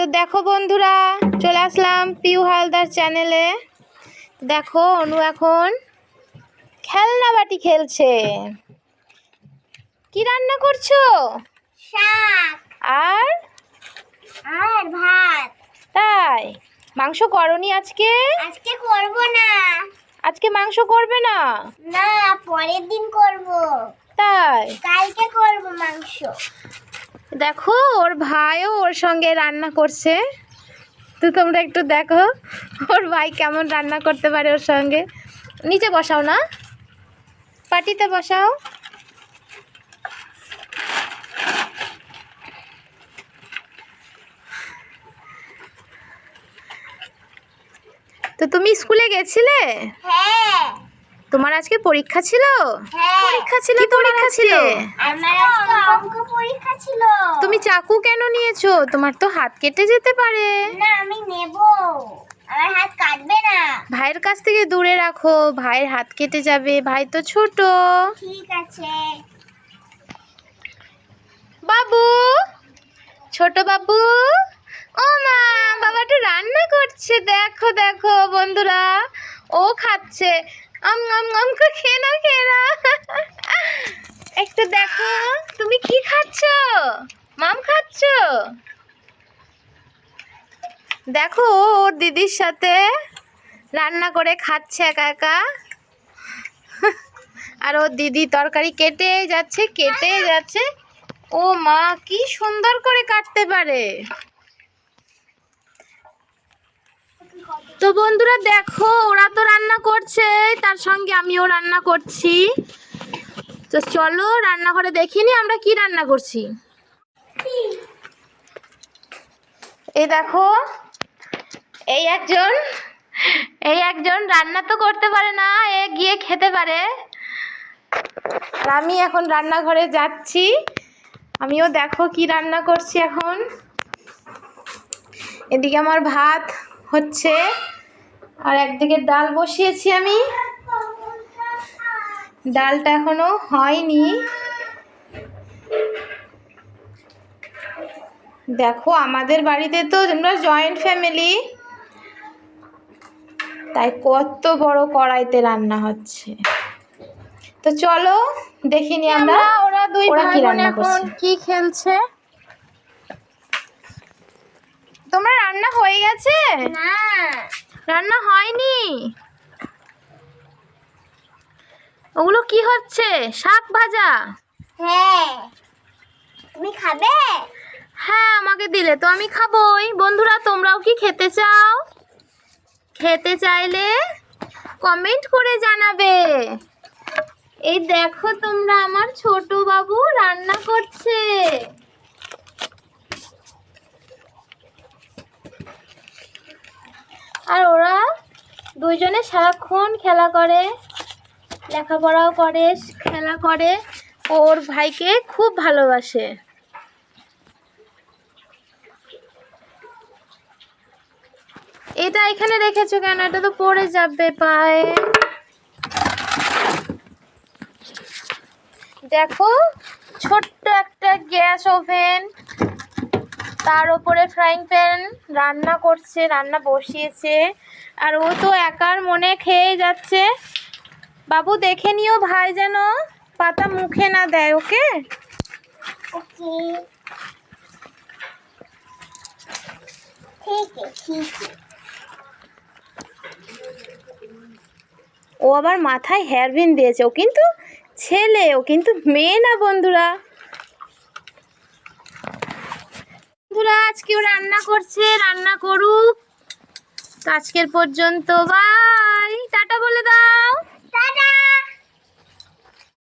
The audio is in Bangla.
তো দেখো বন্ধুরা চলে আসলাম পিউ হালদার চ্যানেলে দেখো অনু এখন খেলনা বাটি খেলছে। কি রান্না করছ? শাক। আর? আর ভাত। তাই? মাংস করনি আজকে? আজকে করব না। আজকে মাংস করবে না? না পরের দিন করব। তাই? কালকে করব মাংস। দেখো, ওর ভাইও ওর সঙ্গে রান্না করছে। তো তোমরা একটু দেখো, ওর ভাই কেমন রান্না করতে পারে ওর সঙ্গে। নিচে বসাও না। পাটিতে বসাও। তো তুমি স্কুলে গেছিলে? হ্যাঁ। তোমার আজকে পরীক্ষা ছিল? হ্যাঁ। পরীক্ষা ছিল পরীক্ষা ছিল? আমার আজকে অঙ্ক পরীক্ষা ছিল। তুমি চাকু কেন নিয়েছো? তোমার তো হাত কেটে যেতে পারে। না আমি নেব। আমার হাত কাটবে না। ভাইয়ের কাছ থেকে দূরে রাখো। ভাইয়ের হাত কেটে যাবে। ভাই তো ছোট। ঠিক আছে। বাবু? ছোট বাবু? ও মা বাবাটা রান্না করছে। দেখো দেখো বন্ধুরা। ও খাচ্ছে। আম আম আম করে খেয়ে নাও খেয়ে নাও। একটু দেখো, তুমি কি খাচ্ছ? মাম খাচ্ছ? দেখো, ওর দিদির সাথে রান্না করে খাচ্ছে একা একা। আর ওর দিদি তরকারি কেটে যাচ্ছে কেটে যাচ্ছে। ও মা, কি সুন্দর করে কাটতে পারে। তো বন্ধুরা দেখো, ওরা তো রান্না করছে, তার সঙ্গে আমিও রান্না করছি। তো চলো, রান্নাঘরে দেখিনি আমরা কি রান্না করছি। এই দেখো, এই একজন এই একজন রান্না তো করতে পারে না, এ গিয়ে খেতে পারে। আমি এখন রান্নাঘরে যাচ্ছি। আমিও দেখো কি রান্না করছি এখন। এদিকে আমার ভাত হচ্ছে আর একদিকে ডাল বসিয়েছি আমি। ডালটা এখনও হয়নি। দেখো আমাদের বাড়িতে তো আমরা জয়েন্ট ফ্যামিলি তাই কত বড় কড়াইতে রান্না হচ্ছে। তো চলো দেখিনি আমরা ওরা দুই ভাই বোন এখন? কি খেলছে তোমরা রান্না হয়ে গেছে? না। রান্না হয়নি? ওগুলো কি হচ্ছে? শাক ভাজা? হ্যাঁ। তুমি খাবে? হ্যাঁ আমাকে দিলে তো আমি খাবোই। বন্ধুরা তোমরাও কি খেতে চাও? খেতে চাইলে কমেন্ট করে জানাবে। এই দেখো তোমরা আমার ছোট বাবু রান্না করছে আর ওরা দুইজনে সারাক্ষণ খেলা করে, লেখাপড়াও করে, খেলা করে। ওর ভাইকে খুব ভালোবাসে। এটা এখানে রেখেছো কেন? এটা তো পড়ে যাবে পায়ে। দেখো, ছোট্ট একটা গ্যাস ওভেন। তার ওপরে ফ্রাইং প্যান রান্না করছে রান্না বসিয়েছে। আর ও তো একার মনে খেয়ে যাচ্ছে। বাবু দেখে নিও ভাই যেন পাতা মুখে না দেয় ওকে? ও আবার মাথায় হেয়ার বিন দিয়েছে। ও কিন্তু ছেলে ও কিন্তু মেয়ে না বন্ধুরা। বন্ধুরা আজকে ও রান্না করছে রান্না করুক। আজকের পর্যন্ত বাই টাটা বলে দাও। টাটা।